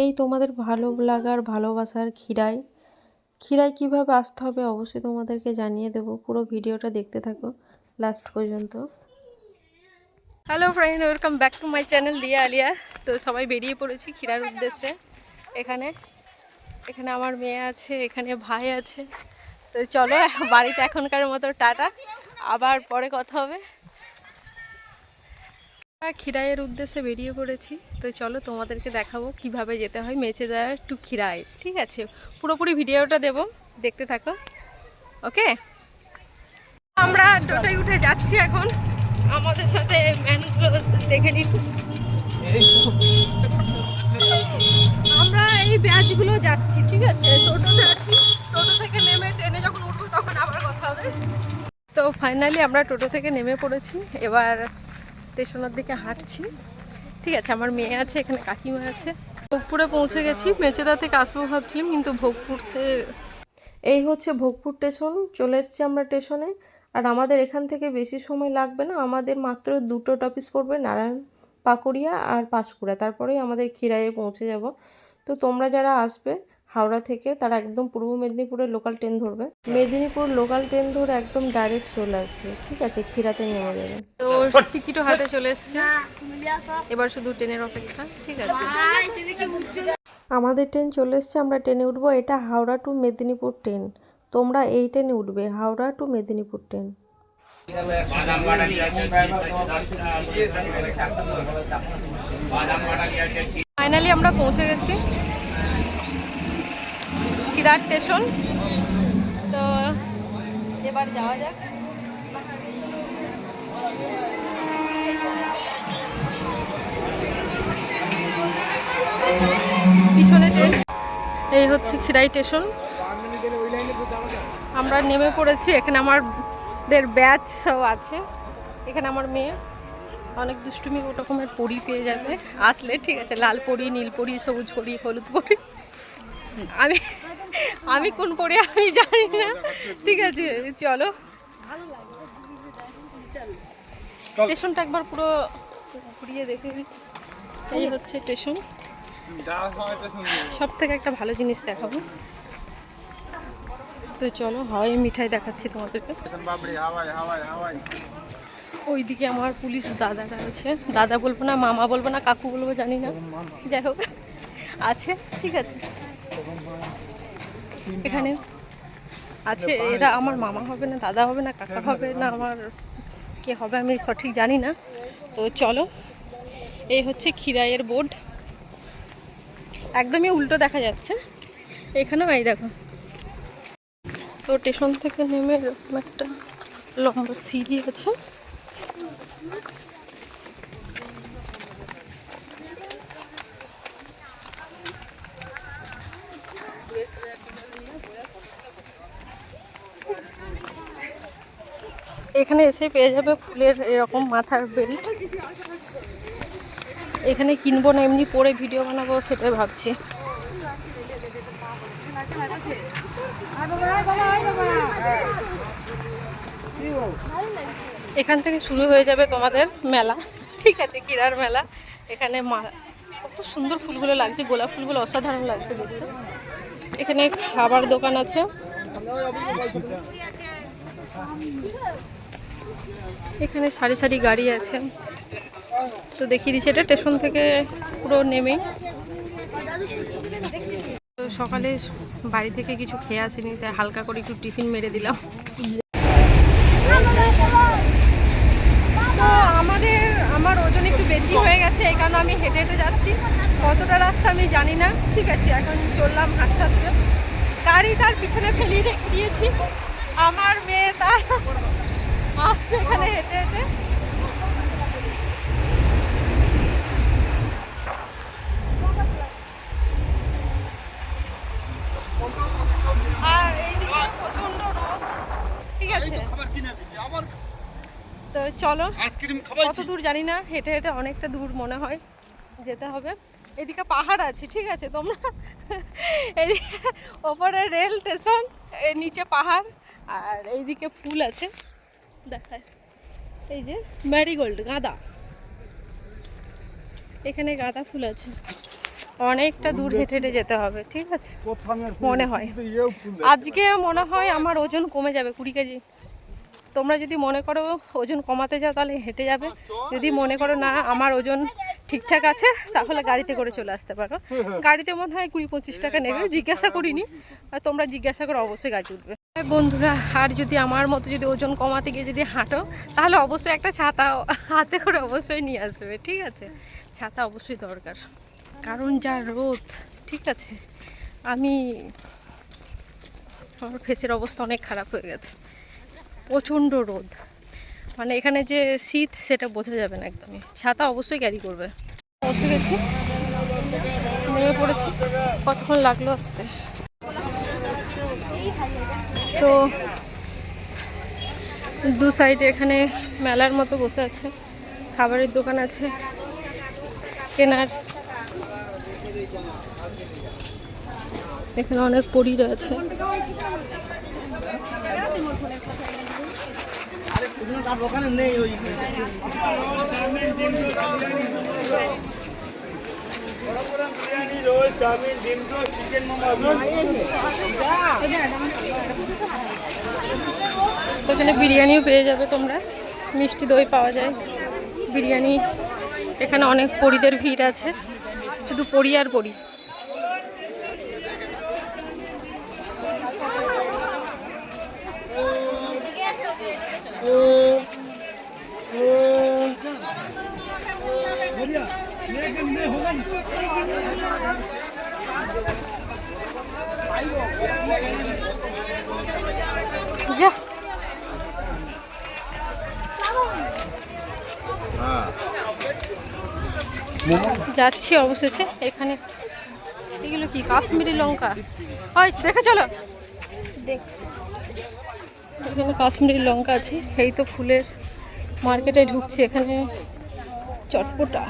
এই তোমাদের ভালো লাগার, ভালোবাসার ক্ষীরায়। ক্ষীরায় কীভাবে আসতে হবে অবশ্যই তোমাদেরকে জানিয়ে দেবো। পুরো ভিডিওটা দেখতে থাকো লাস্ট পর্যন্ত। Hello friend welcome back to my channel Diya Aliya তো সবাই বেরিয়ে পড়েছি ক্ষীরার উদ্দেশ্যে। এখানে এখানে আমার মেয়ে আছে, এখানে ভাই আছে। তো চলো, বাড়িতে এখনকার মতো টাটা। আবার পরে কথা হবে। আমরা খিরাইয়ের উদ্দেশ্যে বেরিয়ে পড়েছি। তো চলো তোমাদেরকে দেখাবো কীভাবে যেতে হয় মেচে দেওয়া টু খিরাই, ঠিক আছে? পুরোপুরি ভিডিওটা দেব, দেখতে থাকো, ওকে? আমরা টোটাই উঠে যাচ্ছি এখন। আমাদের সাথে ম্যানগুলো দেখে নিন। আমরা এই ব্যাচগুলো যাচ্ছি, ঠিক আছে? টোটোতে আছি। টোটো থেকে নেমে ট্রেনে যখন উঠবো তখন আবার কথা হবে। তো ফাইনালি আমরা টোটো থেকে নেমে পড়েছি। এবার স্টেশনের দিকে হাঁটছি। ঠিক আছে, আমার মেয়ে আছে, এখানে কাকিমা আছে। ভোগপুরে পৌঁছে গেছি, মেচেদা থেকে আসব ভাবছিলাম, কিন্তু ভোগপুরতে এই হচ্ছে ভোগপুর স্টেশন, চলে এসছি আমরা স্টেশনে। আর আমাদের এখান থেকে বেশি সময় লাগবে না, আমাদের মাত্র দুটো টপিস পড়বে, নারায়ণ পাকুড়িয়া আর পাঁশকুড়া। তারপরেই আমাদের খিরাইয়ে পৌঁছে যাব। তো তোমরা যারা আসবে হাওড়া থেকে তারা একদম পূর্ব মেদিনীপুরের লোকাল ট্রেন ধরবে। মেদিনীপুর লোকাল ট্রেন ধরে একদম ডাইরেক্ট চলে আসবে ঠিক আছে? খিরাতে নেমে যাবে। তো টিকিটও হাতে চলে এসছে। এবার শুধু ট্রেনের অপেক্ষা ঠিক আছে? আমাদের ট্রেন চলে এসছে আমরা ট্রেনে উঠবো। এটা হাওড়া টু মেদিনীপুর ট্রেন তোমরা এই ট্রেনে উঠবে Howrah to Medinipur train finally আমরা পৌঁছে গেছি। কিরাট স্টেশন তো এবার যাওয়া যাক। পিছনে ট্রেন এই হচ্ছে খিরাই স্টেশন আমরা নেমে পড়েছি। এখানে আমাদের ব্যাচ সব আছে। এখানে আমার মেয়ে। অনেক দুষ্টুমি রকমের পরি পেয়ে যাবে। আসলে ঠিক আছে, লাল পরি, নীল পরি, সবুজ পরি, হলুদ পরি। আমি আমি কোন পরি আমি জানি না। ঠিক আছে চলো। স্টেশনটা একবার পুরো ঘুরিয়ে দেখে। এই হচ্ছে স্টেশন। সব থেকে একটা ভালো জিনিস দেখাবো। তো চলো হাওয়াই মিঠাই দেখাচ্ছি তোমাদেরকে। ওইদিকে আমার পুলিশ দাদারা আছে। দাদা বলব না মামা বলব না কাকু বলব জানি না। যাই হোক আছে ঠিক আছে। এখানে আছে এরা আমার মামা হবে না দাদা হবে না কাকা হবে না আমার কে হবে আমি সঠিক জানি না। তো চলো এই হচ্ছে খিরাইয়ের বোর্ড। একদমই উল্টো দেখা যাচ্ছে। এখানেও এই দেখো। তো স্টেশন থেকে নেমে এরকম একটা লম্বা সিঁড়ি আছে। এখানে এসে পেয়ে যাবে ফুলের এরকম মাথার বেল্ট এখানে কিনবো না, এমনি পরে ভিডিও বানাবো সেটাই ভাবছি। এখান থেকে শুরু হয়ে যাবে তোমাদের মেলা। ঠিক আছে কিরার মেলা। এখানে কত সুন্দর ফুলগুলো লাগছে, গোলাপ ফুলগুলো অসাধারণ লাগছে দেখতে। এখানে খাবার দোকান আছে। এখানে সারি সারি গাড়ি আছে। তো দেখিয়ে দিচ্ছি, এটা স্টেশন থেকে পুরো নেমেই। তো সকালে বাড়ি থেকে কিছু খেয়ে আসিনি, তাই হালকা করে একটু টিফিন মেরে দিলাম। তো আমাদের, আমার ওজন একটু বেশি হয়ে গেছে, এই কারণে আমি হেঁটে হেঁটে যাচ্ছি। কতটা রাস্তা আমি জানি না, ঠিক আছে, এখন চললাম হাঁটতে হাঁটতে। গাড়ি তার পিছনে ফেলিয়ে রেখে দিয়েছি। আমার মেয়ে তার আসছে এখানে হেঁটে হেঁটে। আর এইদিকে প্রচণ্ড রোদ ঠিক আছে? তো চলো কত দূর জানি না হেঁটে হেঁটে অনেকটা দূর মনে হয় যেতে হবে। এদিকে পাহাড় আছে ঠিক আছে? তোমরা এদিকে ওপরে রেল স্টেশন নিচে পাহাড় আর এইদিকে ফুল আছে। দেখায়। এই যে ম্যারিগোল্ড গাঁদা। এখানে গাঁদা ফুল আছে। অনেকটা দূর হেঁটে হেঁটে যেতে হবে ঠিক আছে? মনে হয়। আজকে মনে হয় আমার ওজন কমে যাবে কুড়ি কেজি। তোমরা যদি মনে করো ওজন কমাতে চাও তাহলে হেঁটে যাবে। যদি মনে করো না আমার ওজন ঠিকঠাক আছে তাহলে গাড়িতে করে চলে আসতে পারো। গাড়িতে মনে হয় কুড়ি পঁচিশ টাকা নেবে জিজ্ঞাসা করিনি। আর তোমরা জিজ্ঞাসা করে অবশ্যই গাড়ি উঠবে। বন্ধুরা, আর যদি আমার মতো যদি ওজন কমাতে গিয়ে যদি হাঁটো, তাহলে অবশ্যই একটা ছাতা হাতে করে অবশ্যই নিয়ে আসবে, ঠিক আছে? ছাতা অবশ্যই দরকার, কারণ যা রোদ, ঠিক আছে? আমি, আমার ফেসের অবস্থা অনেক খারাপ হয়ে গেছে, প্রচণ্ড রোদ। মানে এখানে যে শীত, সেটা বোঝা যাবে না একদমই। ছাতা অবশ্যই ক্যারি করবে। পৌঁছে গেছি, নেমে পড়েছি, কতক্ষণ লাগল আসতে? তো দু সাইডে এখানে মেলার মতো বসে আছে, খাবারের দোকান আছে, কেনার। এখানে অনেক পরীরা আছে। বিরিয়ানি রোল চাউমিন ডিম রোল চিকেন মোমো তো এখানে বিরিয়ানিও পেয়ে যাবে তোমরা। মিষ্টি দই পাওয়া যায়। বিরিয়ানি এখানে অনেক পরিদের ভিড় আছে। শুধু পরি আর পরি। যাচ্ছি অবশেষে এখানে। এগুলো কি? কাশ্মীরি লঙ্কা? হয় দেখে চলো। এখানে কাশ্মীরি লঙ্কা আছে। এই তো ফুলের মার্কেটে ঢুকছি। এখানে চটপটা।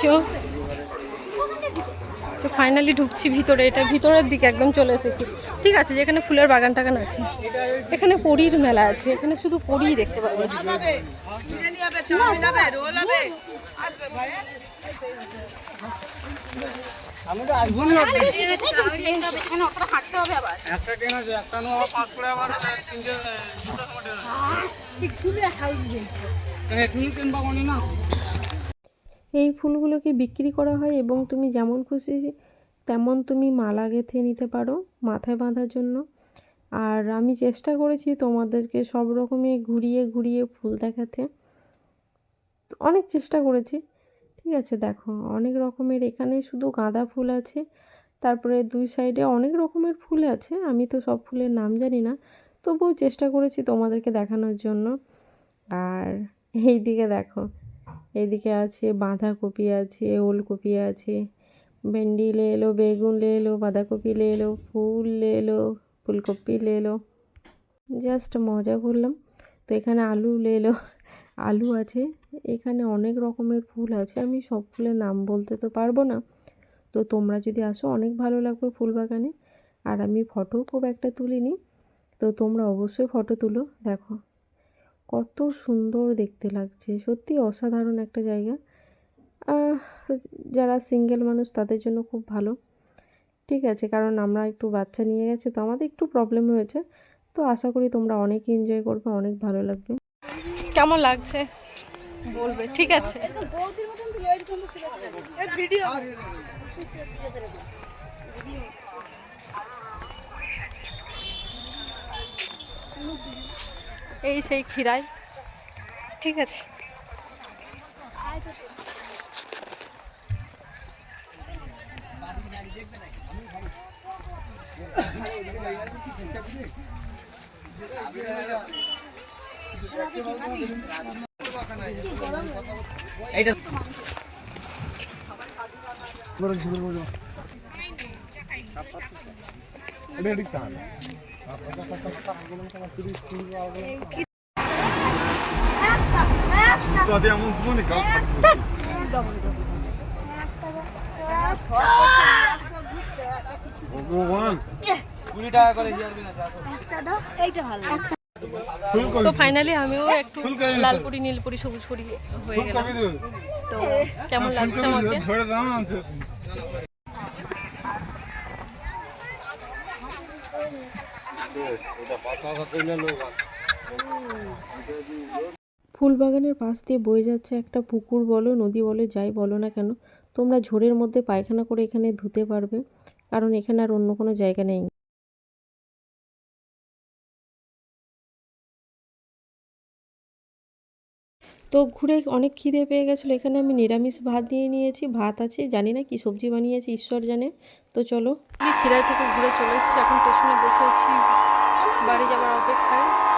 চো। ফাইনালি ঢুকছি ভিতরে এটা ভিতরের দিকে একদম চলে এসেছি। ঠিক আছে যেখানে ফুলের বাগান টাগান আছে। এখানে পরীর মেলা আছে এখানে শুধু পরীই দেখতে পাবো। একটা ট্রেন আছে একটা নো পাঁচ করে আবার তিনটে দুটো সময় তুমি কিনবা কোনি না? এই ফুলগুলোকে বিক্রি করা হয় এবং তুমি যেমন খুশি তেমন তুমি মালা গেঁথে নিতে পারো মাথায় বাঁধার জন্য। আর আমি চেষ্টা করেছি তোমাদেরকে সব রকমই ঘুরিয়ে ঘুরিয়ে ফুল দেখাতে। অনেক চেষ্টা করেছি। ঠিক আছে, দেখো, অনেক রকমের এখানে শুধু গাঁদা ফুল আছে, তারপরে দুই সাইডে অনেক রকমের ফুল আছে, আমি তো সব ফুলের নাম জানি না, তবুও চেষ্টা করেছি তোমাদেরকে দেখানোর জন্য। আর এই দিকে দেখো এদিকে আছে বাঁধাকপি আছে, ওলকপি আছে, ভেন্ডি লে এলো, বেগুন লে এলো, বাঁধাকপি লে এলো, ফুল লে এলো, ফুলকপি লে এলো। জাস্ট মজা করলাম। তো এখানে আলু লে এলো। আলু আছে, এখানে অনেক রকমের ফুল আছে, আমি সব ফুলের নাম বলতে তো পারব না। তো তোমরা যদি আসো, অনেক ভালো লাগবে ফুল বাগানে। আর আমি ফটো খুব একটা তুলিনি, তো তোমরা অবশ্যই ফটো তুলো, দেখো। কত সুন্দর দেখতে লাগছে, সত্যি অসাধারণ একটা জায়গা। যারা সিঙ্গেল মানুষ, তাদের জন্য খুব ভালো। ঠিক আছে, কারণ আমরা একটু বাচ্চা নিয়ে গেছে, তো আমাদের একটু প্রবলেম হয়েছে। তো আশা করি তোমরা অনেক এনজয় করবে, অনেক ভালো লাগবে। কেমন লাগছে? বলবে ঠিক আছে। এই সেই খিরাই ঠিক আছে। তো আদে এমন দিব নি গাল ফাটবে তো ফাইনালি আমিও একটু লাল লালপুরি নীলপুরি সবুজ পুরি হয়ে গেলাম। তো? কেমন লাগছে আমাকে? ফুলবাগানের পাশ দিয়ে বয়ে যাচ্ছে একটা পুকুর বলো নদী বলো যাই বলো না কেন তোমরা ঝোড়ের মধ্যে পায়খানা করে এখানে ধুতে পারবে কারণ এখানে আর অন্য কোনো জায়গা নেই। তো ঘুরে অনেক খিদে পেয়ে গেছিল। এখানে আমি নিরামিষ ভাত দিয়ে নিয়েছি। ভাত আছে, জানি না কি সবজি বানিয়েছি, ঈশ্বর জানে। তো চলো। খিরাই থেকে ঘুরে চলে এসেছি, এখন স্টেশনে বসে আছি। বাড়ি যাওয়ার অপেক্ষায়।